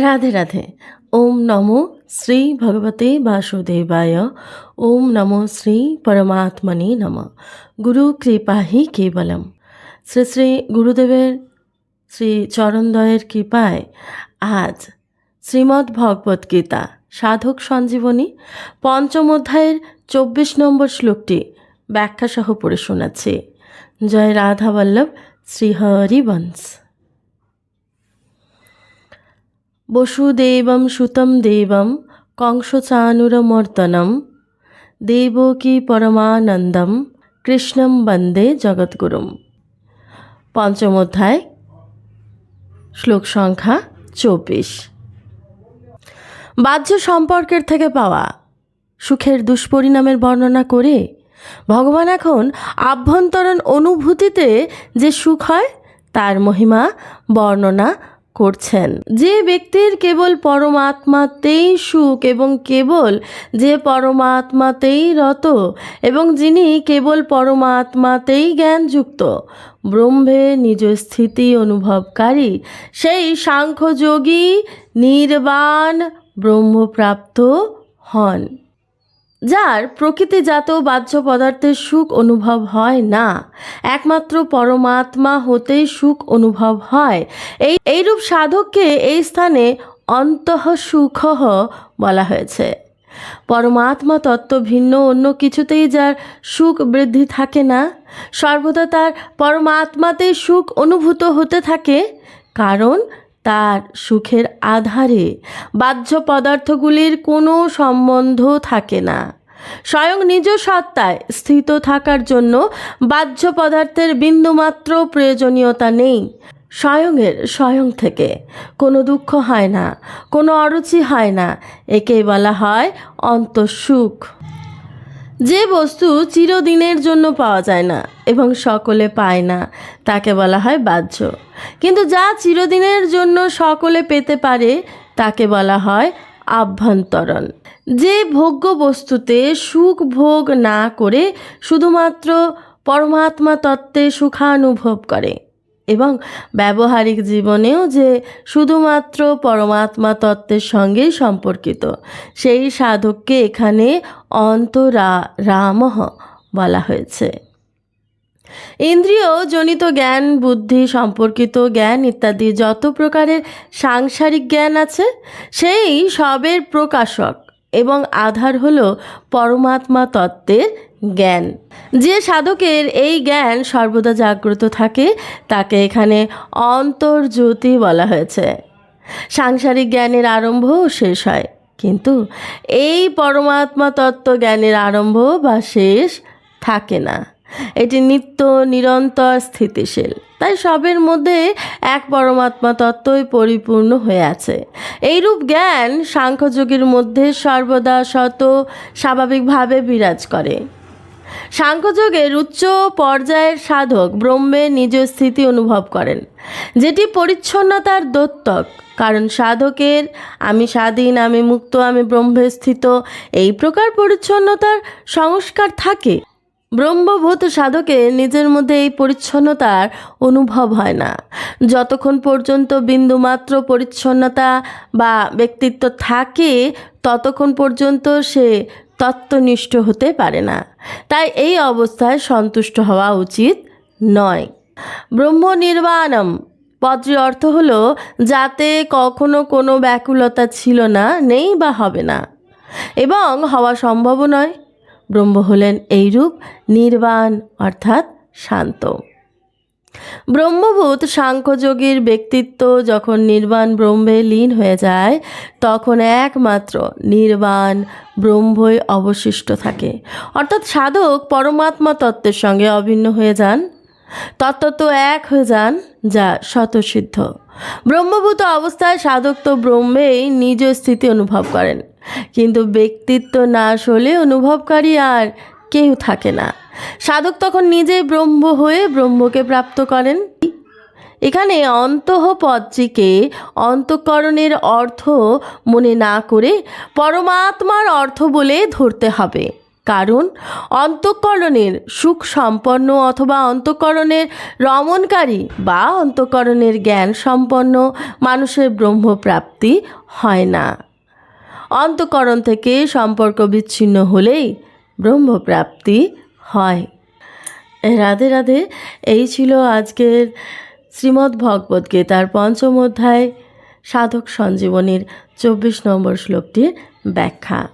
রাধে রাধে। ওম নমো শ্রী ভগবতে বাসুদেবায়। ওম নমো শ্রী পরমাত্মনে নম। গুরু কৃপা হি কেবলম। শ্রী শ্রী গুরুদেবের শ্রী চরণদয়ের কৃপায় আজ শ্রীমদ্ ভগবত গীতা সাধক সঞ্জীবনী পঞ্চম অধ্যায়ের চব্বিশ নম্বর শ্লোকটি ব্যাখ্যাসহ পড়ে শোনাচ্ছি। জয় রাধা বল্লভ শ্রীহরিবংশ। বসুদেবম সুতম দেবম কংসচানুরমর্দনম দেবকী পরমানন্দম কৃষ্ণম বন্দে জগৎগুরুম পঞ্চম অধ্যায়, শ্লোক সংখ্যা চব্বিশ। বাহ্য সম্পর্কের থেকে পাওয়া সুখের দুষ্পরিণামের বর্ণনা করে ভগবান এখন আভ্যন্তরণ অনুভূতিতে যে সুখ হয়, তার মহিমা, বর্ণনা করছেন। যে ব্যক্তির কেবল পরমাত্মাতেই সুখ এবং কেবল যে পরমাত্মাতেই রত এবং যিনি কেবল পরমাত্মাতেই জ্ঞানযুক্ত, ব্রহ্মে নিজ স্থিতি অনুভবকারী, সেই সাংখ্যযোগী, নির্বাণ, ব্রহ্মপ্রাপ্ত হন। যার প্রকৃতিজাত বাহ্য পদার্থের সুখ অনুভব হয় না। একমাত্র পরমাত্মা হতেই সুখ অনুভব হয়। এই, এইরূপ সাধককে এই স্থানে অন্তঃ সুখ বলা হয়েছে। পরমাত্মা তত্ত্ব ভিন্ন, অন্য কিছুতেই যার সুখ বৃদ্ধি থাকে না। সর্বদা তার পরমাত্মাতেই সুখ অনুভূত হতে থাকে। কারণ তার সুখের আধারে বাহ্য পদার্থগুলির কোনো সম্বন্ধ থাকে না। স্বয়ং নিজ সত্তায় স্থিত থাকার জন্য বাহ্য পদার্থের বিন্দুমাত্র প্রয়োজনীয়তা নেই। স্বয়ংয়ের স্বয়ং থেকে কোনো দুঃখ হয় না, কোনো অরুচি হয় না, একেই বলা হয় অন্তঃসুখ। যে বস্তু চিরদিনের জন্য পাওয়া যায় না এবং সকলে পায় না, তাকে বলা হয় বাহ্য। কিন্তু যা চিরদিনের জন্য সকলে পেতে পারে, তাকে বলা হয় আভ্যন্তরণ। যে ভোগ্য বস্তুতে সুখ ভোগ না করে শুধুমাত্র পরমাত্মা তত্ত্বে সুখানুভব করে। এবং ব্যবহারিক জীবনেও যে শুধুমাত্র পরমাত্মা তত্ত্বের সঙ্গেই সম্পর্কিত। সেই সাধককে এখানে অন্তরা রামহ বলা হয়েছে। ইন্দ্রিয় জনিত জ্ঞান, বুদ্ধি, সম্পর্কিত জ্ঞান ইত্যাদি যত প্রকারের সাংসারিক জ্ঞান আছে, সেই সবের প্রকাশক এবং আধার হল পরমাত্মা তত্ত্বের জ্ঞান। যে সাধকের এই জ্ঞান সর্বদা জাগ্রত থাকে, তাকে এখানে অন্তর্জ্যোতি বলা হয়েছে। সাংসারিক জ্ঞানের আরম্ভ শেষ হয়, কিন্তু এই পরমাত্মা তত্ত্ব জ্ঞানের আরম্ভ বা শেষ থাকে না। এটি নিত্য নিরন্তর স্থিতিশীল। তাই সবের মধ্যে এক পরমাত্মা তত্ত্বই পরিপূর্ণ হয়ে আছে। এইরূপ জ্ঞান সাংখ্যযোগীর মধ্যে সর্বদা শত স্বাভাবিকভাবে বিরাজ করে। সাংখ্যযোগের উচ্চ পর্যায়ের সাধক ব্রহ্মে নিজ স্থিতি অনুভব করেন, যেটি পরিচ্ছন্নতার দোত্তক। কারণ সাধকের, আমি স্বাধীন, আমি মুক্ত, আমি ব্রহ্মে স্থিত, এই প্রকার পরিচ্ছন্নতার সংস্কার থাকে। ব্রহ্মভূত সাধকের নিজের মধ্যে এই পরিচ্ছন্নতার অনুভব হয় না। যতক্ষণ পর্যন্ত বিন্দুমাত্র পরিচ্ছন্নতা বা ব্যক্তিত্ব থাকে ততক্ষণ পর্যন্ত সে তত্ত্বনিষ্ঠ হতে পারে না। তাই এই অবস্থায় সন্তুষ্ট হওয়া উচিত নয়। ব্রহ্ম নির্বাণম পদটির অর্থ হলো, যাতে কখনো কোনো ব্যাকুলতা ছিল না, নেই বা হবে না। এবং হওয়া সম্ভব নয়। ব্রহ্ম হলেন এইরূপ নির্বাণ, অর্থাৎ শান্ত। ব্রহ্মভূত সাংখ্যযোগীর ব্যক্তিত্ব যখন নির্বাণ ব্রহ্মে লীন হয়ে যায়, তখন একমাত্র নির্বাণ ব্রহ্মই অবশিষ্ট থাকে। অর্থাৎ সাধক পরমাত্মা তত্ত্বের সঙ্গে অভিন্ন হয়ে যান। তত্ত্ব এক হয়ে যান, যা শতসিদ্ধ ব্রহ্মভূত অবস্থায় সাধক তো ব্রহ্মেই নিজ স্থিতি অনুভব করেন। কিন্তু ব্যক্তিত্ব নাশ হলে অনুভবকারী আর কেউ থাকে না। সাধক তখন নিজেই ব্রহ্ম হয়ে ব্রহ্মকে প্রাপ্ত করেন। এখানে অন্তঃ পদটিকে অন্তঃকরণের অর্থ মনে না করে পরমাত্মার অর্থ বলে ধরতে হবে। কারণ অন্তঃকরণের সুখ সম্পন্ন অথবা অন্তঃকরণের রমণকারী বা অন্তঃকরণের জ্ঞান সম্পন্ন মানুষের ব্রহ্মপ্রাপ্তি হয় না। অন্তঃকরণ থেকে সম্পর্ক বিচ্ছিন্ন হলেই ব্রহ্মপ্রাপ্তি হয়। রাধে রাধে, এই ছিল আজকের শ্রীমদ্ ভগবত গীতার পঞ্চম অধ্যায় সাধক সঞ্জীবনীর চব্বিশ নম্বর শ্লোকটির ব্যাখ্যা।